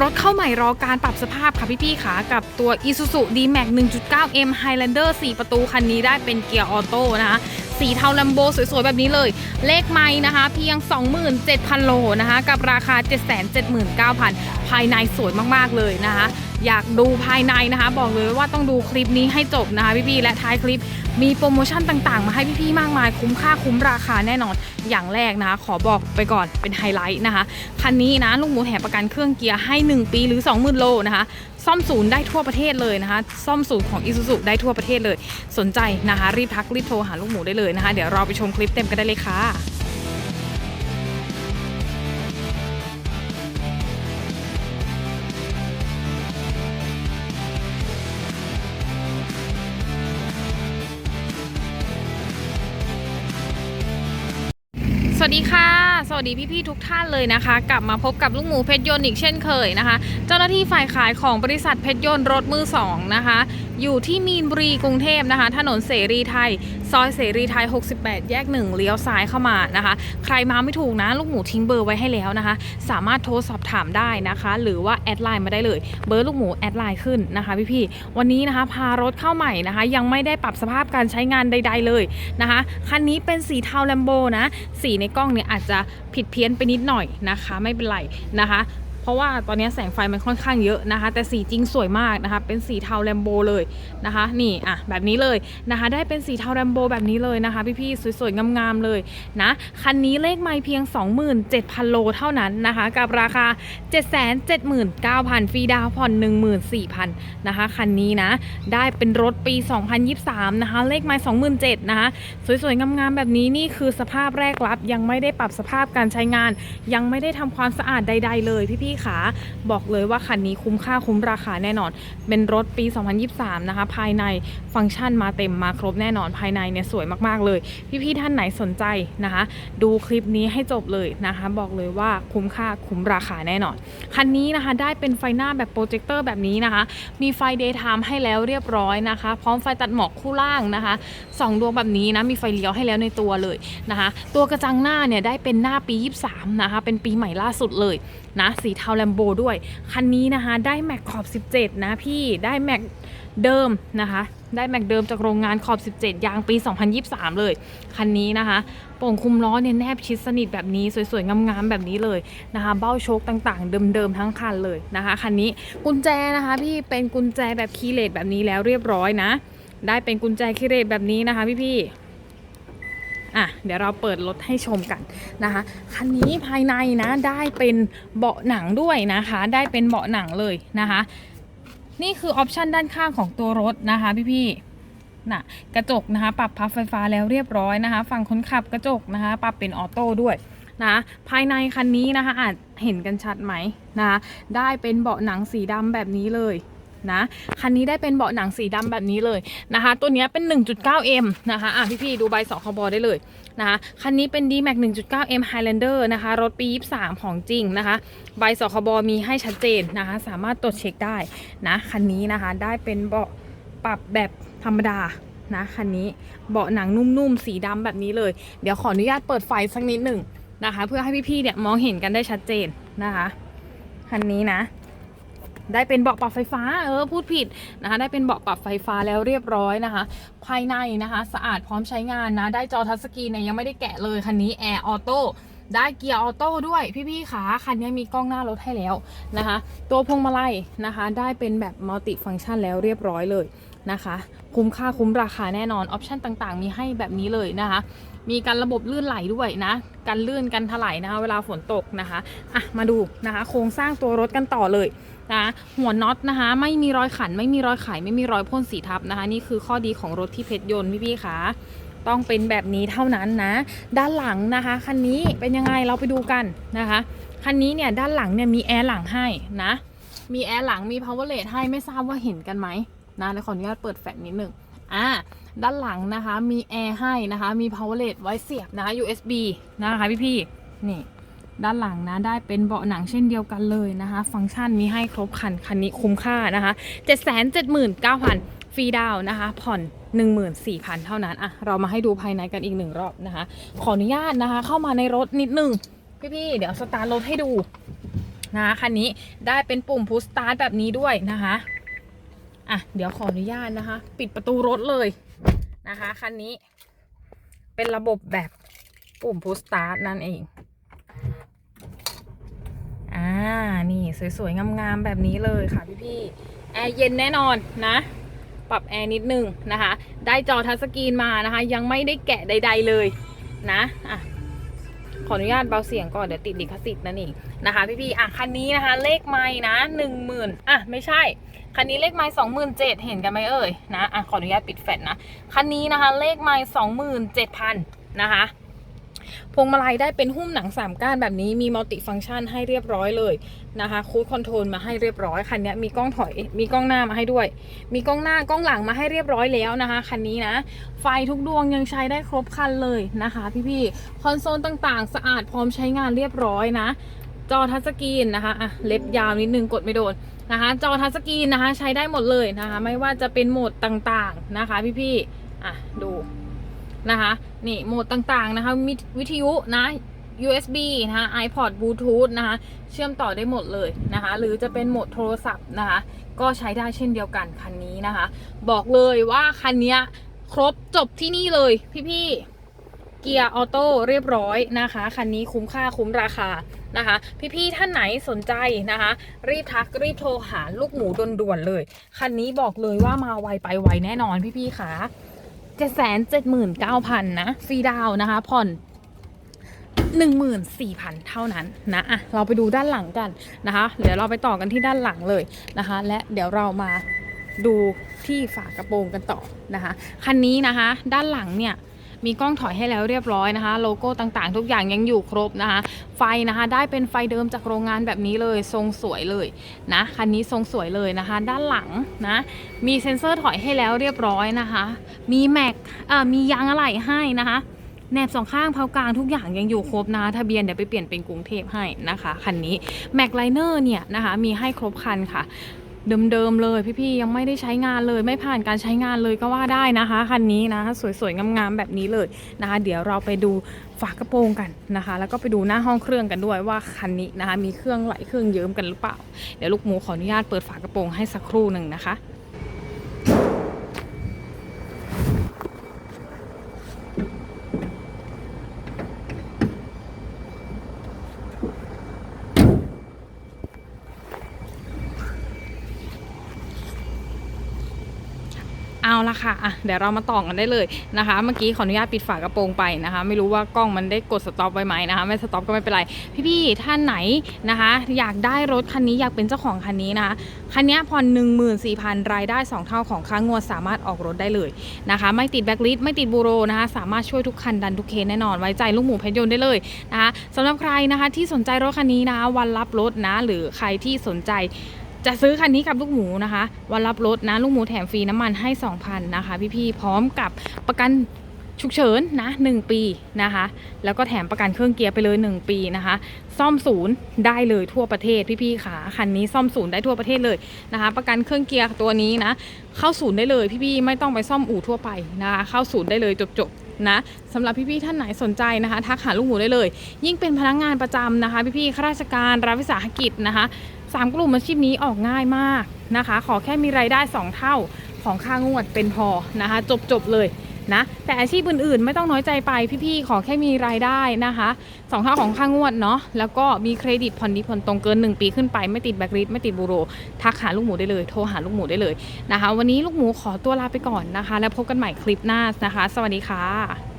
รถเข้าใหม่รอการปรับสภาพค่ะพี่ๆค่ะกับตัว Isuzu D-Max 1.9M Highlander 4 ประตูคันนี้ได้เป็นเกียร์ออโต้นะคะสีเทาลัมโบสวยๆ แบบนี้เลย เลขไม้นะคะ เพียง 27,000 โลนะคะ กับราคา 779,000 ภายในสวยมากๆเลยนะคะ อยากดูภายในนะคะ บอกเลยว่าต้องดูคลิปนี้ให้จบนะคะพี่ๆและท้ายคลิปมีโปรโมชั่นต่างๆ มาให้พี่ๆมากมายคุ้มค่าคุ้มราคาแน่นอนอย่างแรกนะขอบอกไปก่อนเป็นไฮไลท์นะคะ คันนี้นะลุงหมูแถมประกันเครื่องเกียร์ให้ 1 ปีหรือ 20,000 โลนะคะ ซ่อมศูนย์ได้ทั่วประเทศเลยนะคะ ซ่อมศูนย์ของ Isuzu ได้ทั่วประเทศเลย สนใจนะคะ รีบทักรีบโทรหาลูกหมูได้เลยนะคะ เดี๋ยวเราไปชมคลิปเต็มกันได้เลยค่ะ วัสดีค่ะ สวัสดีพี่ๆทุกท่านเลยนะคะ กลับมาพบกับลูกหมูเพชรยนต์อีกเช่นเคยนะคะ เจ้าหน้าที่ฝ่ายขายของบริษัทเพชรยนต์รถมือสองนะคะ อยู่ที่มีนบุรีกรุงเทพนะคะ ถนนเสรีไทย ซอยเสรีไทย 68 แยก 1 เลี้ยวซ้ายเข้ามานะคะ ใครมาไม่ถูกนะ ลูกหมูทิ้งเบอร์ไว้ให้แล้วนะคะ สามารถโทรสอบถามได้นะคะ หรือว่าแอดไลน์มาได้เลย เบอร์ลูกหมูแอดไลน์ขึ้นนะคะพี่ๆวันนี้นะคะ พารถเข้าใหม่นะคะ ยังไม่ได้ปรับสภาพการใช้งานใด ๆเลยนะคะคันนี้เป็นสีเทาแลมโบนะสีในกล้องเนี่ยอาจจะผิดเพี้ยนไปนิดหน่อยนะคะ ไม่เป็นไรนะคะ เพราะว่าตอนนี้แสงไฟมันค่อนข้างเยอะนะคะ แต่สีจริงสวยมากนะคะ เป็นสีเทาแลมโบเลยนะคะ นี่อะแบบนี้เลยนะคะ ได้เป็นสีเทาแลมโบแบบนี้เลยนะคะ พี่ๆสวยๆงามๆเลยนะคันนี้เลขไมล์เพียง 27,000 โลเท่านั้นนะคะ กับราคา 779,000ฟรีดาวน์ผ่อน14,000นะคะคันนี้นะได้เป็นรถปี 2023 นะคะ เลขไมล์27,000นะคะสวยๆงามๆแบบนี้นี่คือสภาพแรกรับยังไม่ได้ปรับสภาพการใช้งาน ยังไม่ได้ทำความสะอาดใด ๆ เลยพี่ๆขาบอกเลยว่าคันนี้คุ้มค่าคุ้มราคาแน่นอน เป็นรถปี 2023 นะคะ ภายในฟังก์ชันมาเต็มมาครบแน่นอนภายในเนี่ยสวยมากๆเลย พี่ๆท่านไหนสนใจนะคะ ดูคลิปนี้ให้จบเลยนะคะ บอกเลยว่าคุ้มค่าคุ้มราคาแน่นอน คันนี้นะคะได้เป็นไฟหน้าแบบโปรเจคเตอร์แบบนี้นะคะ มีไฟ daytime ให้แล้วเรียบร้อยนะคะ พร้อมไฟตัดหมอกคู่ล่างนะคะสองดวงแบบนี้นะมีไฟเลี้ยวให้แล้วในตัวเลยนะคะ ตัวกระจังหน้าเนี่ยได้เป็นหน้าปี 23 นะคะ เป็นปีใหม่ล่าสุดเลย นะสีเทาแลมโบด้วย คันนี้นะคะได้แม็กขอบ 17 นะพี่ได้แม็กเดิมนะคะได้แม็กเดิมจากโรงงานขอบ 17 ยางปี 2023 เลย คันนี้นะคะ โป่งคุมล้อเนี่ยแนบชิดสนิทแบบนี้ สวยๆ งามๆ แบบนี้เลยนะคะ เบ้าโชคต่างๆ เดิมๆ ทั้งคันเลยนะคะ คันนี้กุญแจนะคะ พี่เป็นกุญแจแบบคีย์เลสแบบนี้แล้วเรียบร้อยนะ ได้เป็นกุญแจคีย์เลสแบบนี้นะคะพี่ๆ อะเดี๋ยวเราเปิดรถให้ชมกันนะคะ คันนี้ภายในนะได้เป็นเบาะหนังด้วยนะคะ ได้เป็นเบาะหนังเลยนะคะ นี่คือออปชันด้านข้างของตัวรถนะคะพี่ๆน่ะกระจกนะคะปรับพับไฟฟ้าแล้วเรียบร้อยนะคะฝั่งคนขับกระจกนะคะปรับเป็นออโต้ด้วยนะภายในคันนี้นะคะอาจเห็นกันชัดไหมนะคะได้เป็นเบาะหนังสีดำแบบนี้เลย นะ คันนี้ได้เป็นเบาะหนังสีดำแบบนี้เลยนะคะ ตัวนี้เป็น 1.9M นะคะอะพี่ๆดูใบสองคบได้เลยนะคะคันนี้เป็น D-Max 1.9M Highlander นะคะรถปี 23 ของจริงนะคะ ใบสคบมีให้ชัดเจนนะคะ สามารถตรวจเช็คได้นะคันนี้นะคะได้เป็นเบาะปรับแบบธรรมดานะคันนี้เบาะหนังนุ่มๆ สีดำแบบนี้เลย เดี๋ยวขออนุญาตเปิดไฟสักนิดหนึ่งนะคะ เพื่อให้พี่ๆเนี่ยมองเห็นกันได้ชัดเจนนะคะ คันนี้นะ ได้เป็นเบาะปรับไฟฟ้าเออพูดผิดนะคะได้เป็นเบาะปรับไฟฟ้าแล้วเรียบร้อยนะคะ ภายในนะคะสะอาดพร้อมใช้งานนะได้จอทัชสกรีนเนี่ยยังไม่ได้แกะเลยคันนี้แอร์ออโต้ได้เกียร์ออโต้ด้วยพี่ๆขาคันนี้มีกล้องหน้ารถให้แล้วนะคะ ตัวพวงมาลัยนะคะ ได้เป็นแบบมัลติฟังก์ชันแล้วเรียบร้อยเลยนะคะ คุ้มค่าคุ้มราคาแน่นอนออปชันต่างๆ มีให้แบบนี้เลยนะคะ มีการระบบลื่นไหลด้วยนะกันลื่นกันถลายนะคะ เวลาฝนตกนะคะอะมาดูนะคะ โครงสร้างตัวรถกันต่อเลยนะหัวน็อตนะคะ ไม่มีรอยขัน ไม่มีรอยไขไม่มีรอยพ่นสีทับนะคะ นี่คือข้อดีของรถที่เพชรยนต์พี่ๆคะต้องเป็นแบบนี้เท่านั้นนะ ด้านหลังนะคะคันนี้เป็นยังไงเราไปดูกันนะคะคันนี้เนี่ยด้านหลังเนี่ยมีแอร์หลังให้นะ มีแอร์หลังมี power rate ให้ไม่ทราบว่าเห็นกันไหมนะเดี๋ยวขออนุญาตเปิดแฟลชนิดหนึ่ง อ่าด้านหลังนะคะมีแอร์ให้นะคะมี power LED ไว้เสียบนะคะ USB นะคะพี่ๆนี่ ด้านหลังนะได้เป็นเบาะหนังเช่นเดียวกันเลยนะคะ ฟังก์ชันมีให้ครบคันคันนี้คุ้มค่านะคะ 779,000ฟรีดาวนะคะ ผ่อน 14,000 เท่านั้นอะเรามาให้ดูภายในกันอีกหนึ่งรอบนะคะ ขออนุญาตนะคะ เข้ามาในรถนิดนึงพี่ๆเดี๋ยวสตาร์ทรถให้ดูนะคะคันนี้ได้เป็นปุ่มพุชสตาร์ทแบบนี้ด้วยนะคะ อะเดี๋ยวขออนุญาตนะคะ ปิดประตูรถเลยนะคะคันนี้ เป็นระบบแบบปุ่มพุชสตาร์ทนั่นเอง อ่า นี่สวยๆ งามๆ แบบนี้เลยค่ะพี่ๆ แอร์เย็นแน่นอนนะ ปรับแอร์นิดนึงนะคะ ได้จอทัชสกรีนมานะคะ ยังไม่ได้แกะใด ๆเลยนะอะขออนุญาตเบาเสียงก่อน เดี๋ยวติดลิขสิทธิ์นั่นเองนะคะพี่ๆ อะคันนี้นะคะ เลขไม้นะหนึ่งหมื่นอะ ไม่ใช่ คันนี้เลขไม้สองหมื่นเจ็ดเห็นกันไหมเอ่ยนะอะขออนุญาตปิดแฟลชนะ คันนี้นะคะ เลขไม้สองหมื่นเจ็ดพันนะคะพวงมาลัยได้เป็นหุ้มหนังสามก้านแบบนี้มีมัลติฟังก์ชันให้เรียบร้อยเลยนะคะคูดคอนโทรลมาให้เรียบร้อยคันนี้มีกล้องถอยมีกล้องหน้ามาให้ด้วย มีกล้องหน้ากล้องหลังมาให้เรียบร้อยแล้วนะคะคันนี้นะ ไฟทุกดวงยังใช้ได้ครบคันเลยนะคะ พี่ๆคอนโซลต่างๆ สะอาดพร้อมใช้งานเรียบร้อยนะ จอทัชสกรีนนะคะอะเล็บยาวนิดนึงกดไม่โดนนะคะ จอทัชสกรีนนะคะ ใช้ได้หมดเลยนะคะ ไม่ว่าจะเป็นโหมดต่างๆนะคะ พี่ๆอะดูนะคะนี่โหมดต่างๆนะคะมีวิทยุนะ USB นะคะ iPod Bluetooth นะคะ เชื่อมต่อได้หมดเลยนะคะ หรือจะเป็นโหมดโทรศัพท์นะคะ ก็ใช้ได้เช่นเดียวกันคันนี้นะคะ บอกเลยว่าคันนี้ครบจบที่นี่เลยพี่ๆเกียร์ออโต้เรียบร้อยนะคะ คันนี้คุ้มค่าคุ้มราคา นะคะ พี่ๆท่านไหนสนใจนะคะ รีบทักรีบโทรหาลูกหมูด่วนๆเลย คันนี้บอกเลยว่ามาไวไปไวแน่นอนพี่ๆค่ะเจ็ดแสนเจ็ดหมื่นเก้าพันนะฟรีดาวน์นะคะ ผ่อนหนึ่งหมื่นสี่พันเท่านั้นนะอะเราไปดูด้านหลังกันนะคะ เดี๋ยวเราไปต่อกันที่ด้านหลังเลยนะคะ และเดี๋ยวเรามาดูที่ฝากระโปรงกันต่อนะคะ คันนี้นะคะ ด้านหลังเนี่ย มีกล้องถอยให้แล้วเรียบร้อยนะคะ โลโก้ต่างๆ ทุกอย่างยังอยู่ครบนะคะ ไฟนะคะ ได้เป็นไฟเดิมจากโรงงานแบบนี้เลย ทรงสวยเลยนะคันนี้ทรงสวยเลยนะคะ ด้านหลังนะมีเซ็นเซอร์ถอยให้แล้วเรียบร้อยนะคะ มีแม็กมียางอะไหล่ให้นะคะแหนบสองข้างเผากลางทุกอย่างยังอยู่ครบนะทะเบียนเดี๋ยวไปเปลี่ยนเป็นกรุงเทพให้นะคะ คันนี้แม็กไลเนอร์เนี่ยนะคะ มีให้ครบคันค่ะ เดิมๆเลยพี่ๆยังไม่ได้ใช้งานเลยไม่ผ่านการใช้งานเลยก็ว่าได้นะคะคันนี้นะสวยๆงามๆแบบนี้เลยนะคะ เดี๋ยวเราไปดูฝากระโปรงกันนะคะ แล้วก็ไปดูหน้าห้องเครื่องกันด้วยว่าคันนี้นะคะมีเครื่องไหลเครื่องเยิ้มกันหรือเปล่า เดี๋ยวลูกหมูขออนุญาตเปิดฝากระโปรงให้สักครู่หนึ่งนะคะ เอาละค่ะอะเดี๋ยวเรามาต่อกันได้เลยนะคะ เมื่อกี้ขออนุญาตปิดฝากระโปรงไปนะคะ ไม่รู้ว่ากล้องมันได้กดสต็อปไว้ไหมนะคะ ไม่สต็อปก็ไม่เป็นไร พี่ๆท่านไหนนะคะ อยากได้รถคันนี้อยากเป็นเจ้าของคันนี้นะคะ คันนี้ผ่อน14,000 รายได้ 2 เท่าของค่างวดสามารถออกรถได้เลยนะคะ ไม่ติดแบ็กลิสไม่ติดบูโรนะคะ สามารถช่วยทุกคันดันทุกเคสแน่นอน ไว้ใจลูกหมูเพชรยนต์ได้เลยนะคะสำหรับใครนะคะที่สนใจรถคันนี้นะคะวันรับรถนะ หรือใครที่สนใจ จะซื้อคันนี้กับลูกหมูนะคะ วันรับรถนะลูกหมูแถมฟรีน้ำมันให้ 2,000 นะคะ พี่ๆพร้อมกับประกันฉุกเฉินนะ 1 ปีนะคะ แล้วก็แถมประกันเครื่องเกียร์ไปเลย 1 ปีนะคะ ซ่อมศูนย์ได้เลยทั่วประเทศพี่ๆขาคันนี้ซ่อมศูนย์ได้ทั่วประเทศเลยนะคะ ประกันเครื่องเกียร์ตัวนี้นะ เข้าศูนย์ได้เลยพี่ๆไม่ต้องไปซ่อมอู่ทั่วไปนะคะเข้าศูนย์ได้เลยจบๆนะสำหรับพี่ๆท่านไหนสนใจนะคะ ทักหาลูกหมูได้เลย ยิ่งเป็นพนักงานประจำนะคะ พี่ๆข้าราชการรัฐวิสาหกิจนะคะ สามกลุ่มอาชีพนี้ออกง่ายมากนะคะ ขอแค่มีรายได้ 2 เท่าของค่างวดเป็นพอนะคะ จบๆเลยนะแต่อาชีพอื่นๆ ไม่ต้องน้อยใจไปพี่ๆ ขอแค่มีรายได้นะคะสองเท่าของค่างวดเนาะแล้วก็มีเครดิตผ่อนดีผ่อนตรงเกิน 1 ปีขึ้นไป ไม่ติดแบล็คลิสต์ไม่ติดบูโร ทักหาลูกหมูได้เลย โทรหาลูกหมูได้เลยนะคะ วันนี้ลูกหมูขอตัวลาไปก่อนนะคะ แล้วพบกันใหม่คลิปหน้านะคะ สวัสดีค่ะ